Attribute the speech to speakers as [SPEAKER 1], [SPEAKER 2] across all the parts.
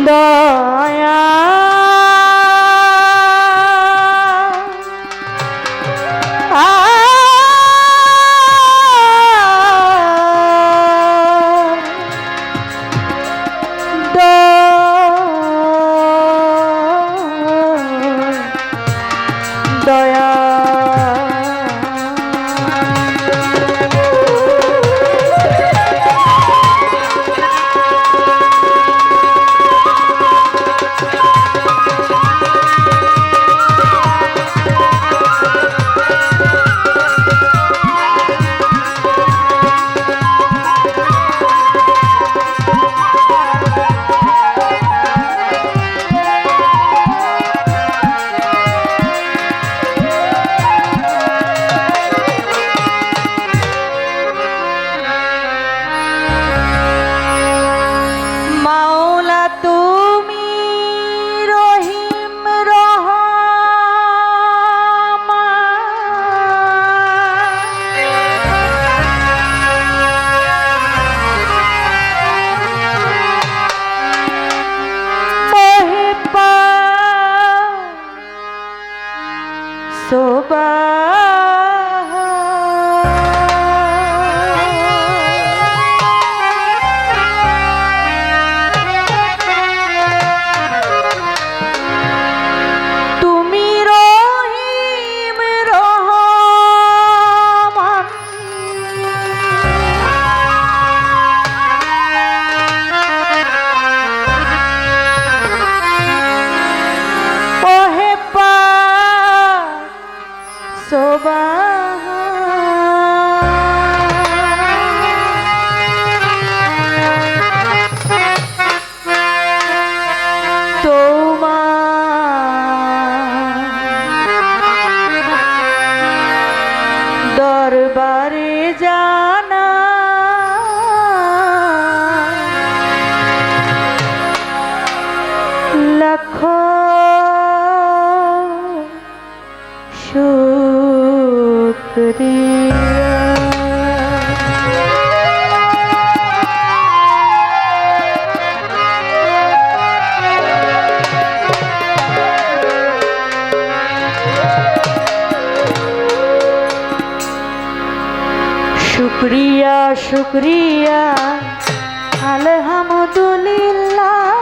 [SPEAKER 1] দয়া শুক্রিয়া। আলহামদুলিল্লাহ,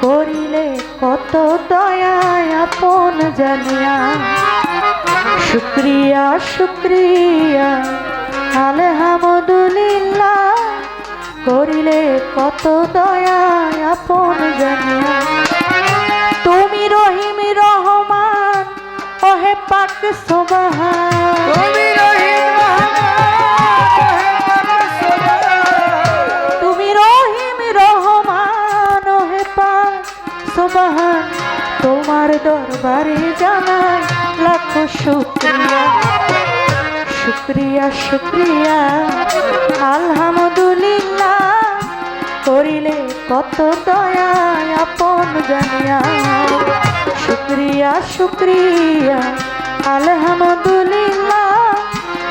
[SPEAKER 1] করিলে কত দয়ায় আপন জানিয়া। শুক্রিয়া শুক্রিয়া। আলহামদুলিল্লাহ, করিলে কত দয়ায় আপন জানিয়া। তুমি রহিম রহমান, ওহে পাক সোবাহান। দরবারে জানাই লাখো শুক্রিয়া। শুক্রিয়া শুক্রিয়া। আলহামদুলিল্লাহ, করিলে কত দয়া আপন জানিয়া। শুক্রিয়া শুক্রিয়া। আলহামদুলিল্লাহ,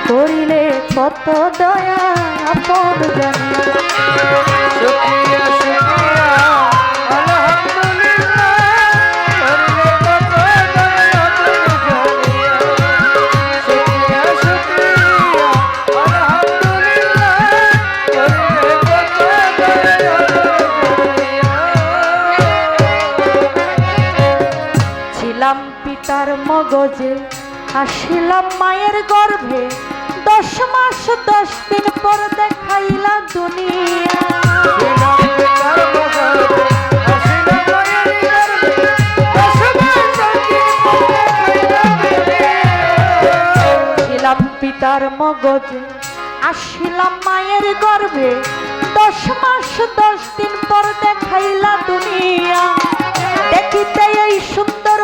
[SPEAKER 1] করিলে কত দয়া আপন জানিয়া।
[SPEAKER 2] শুকরিয়া শুকরিয়া।
[SPEAKER 1] আসিলাম মায়ের গর্ভে। দশ মাস, দশ দিন পর দেখাইলা দুনিয়া। পিতার মগজে, আসিলাম মায়ের গর্ভে। দশ মাস, দশ দিন পর দেখাইলা দুনিয়া। দেখিতে এই সুন্দর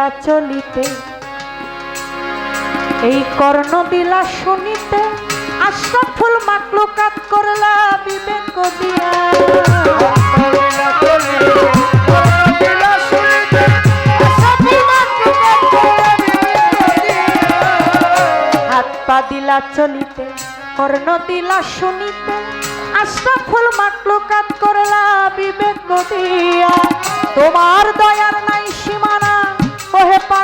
[SPEAKER 1] দিলা চলিতে এই কর্ণ দিলা শুনিতে আশরাফুল মাকলুকাত করলা বিবেক দিয়া। দিলা চলিতে কর্ণ দিলা শুনিতে আশরাফুল মাকলুকাত করলা বিবেক দিয়া। তোমার দয়ার নাই সীমানা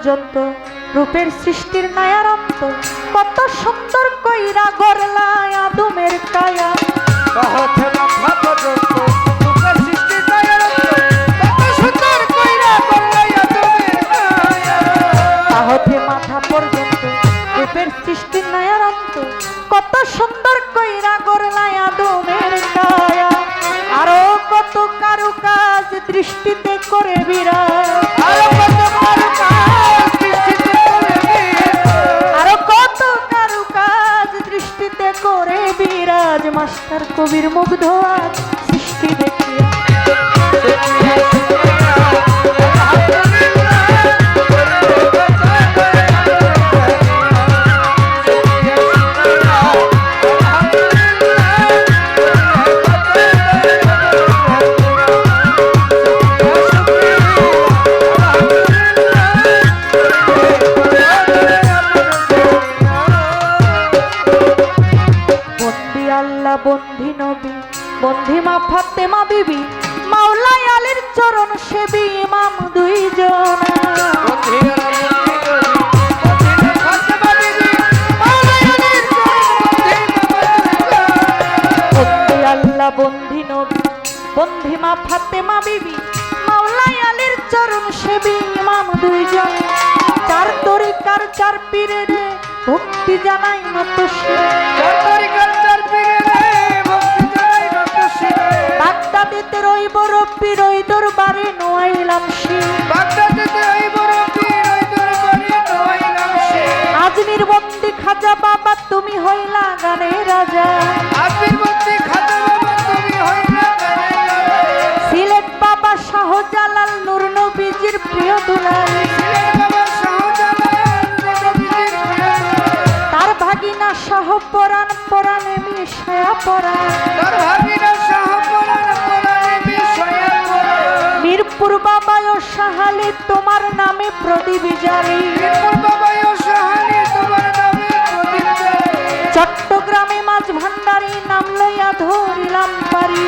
[SPEAKER 1] পর্যন্ত রূপের সৃষ্টির নায়ারন্ত কত সুন্দর কইরা গরলা আদমের কায়া। মাথা পর্যন্ত রূপের সৃষ্টির নায়ারন্ত কত সুন্দর কইরা গরলা আদমের কায়া। আরও কত কারু কাজ দৃষ্টিতে করে কবির মুগ্ধ। আল্লাহ বন্দি নবী বন্দি মা ফাতেমা বিবি মাওলাই আলীর চরণ সেবী ইমাম দুইজন। বন্দি নবী বন্দি মা ফাতেমা বিবি মাওলাই আলীর চরণ সেবী ইমাম দুইজন। চার তরিকার চার পীরে ভক্তি জানাই নত বাগদাদিতে রইব রব্বি রই দরবারে নোয়াইলাম সে। আজমির বন্দি খাজা বাবা তুমি হইলা গানে রাজা। জালি চট্টগ্রামে মাছ ভান্ডারী নাম লইয়া ধরিলাম পারি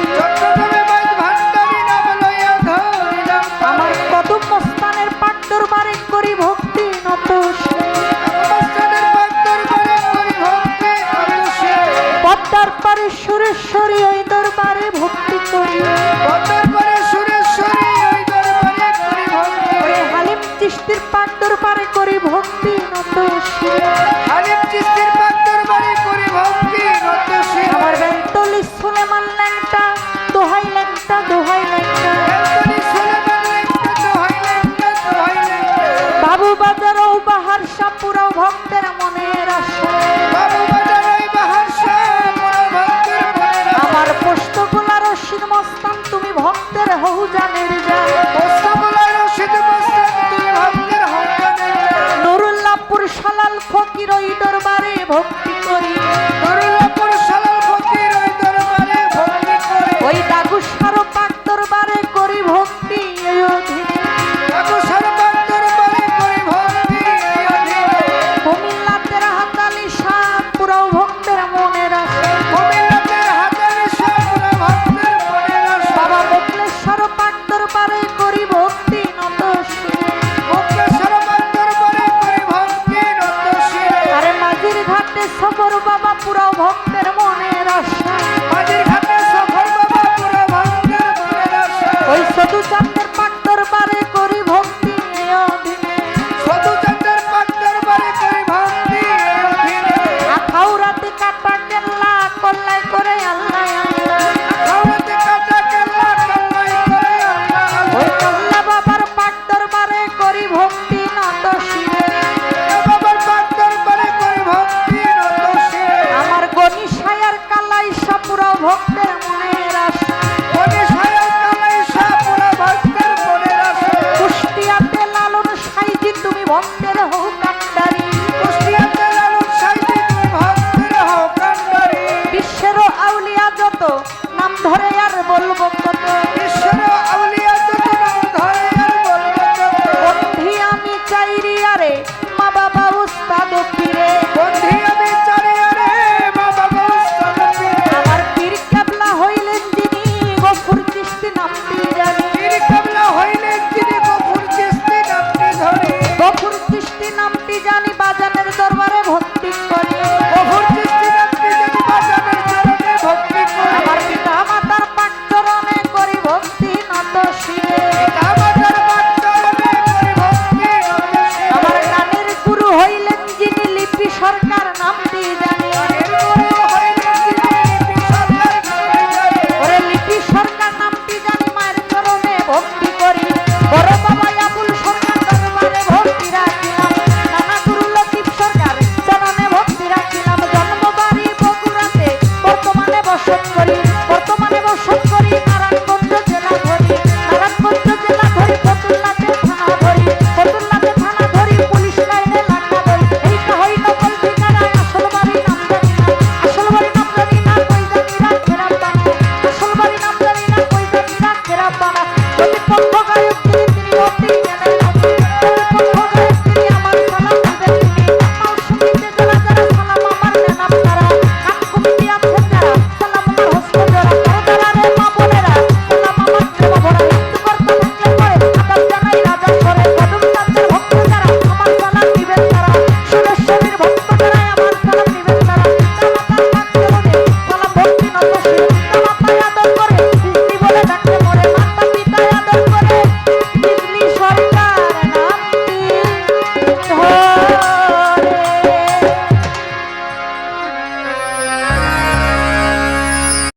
[SPEAKER 1] ভক্তি নত আমার ওই দরবারে ভক্তি করি। ভক্তের হও কান্ডারি। কুষ্টিয়া জেলার উৎসাহিত তুমি ভক্তের হও কান্ডারি। বিশ্বের আউলিয়া যত, নাম ধরে আর বলব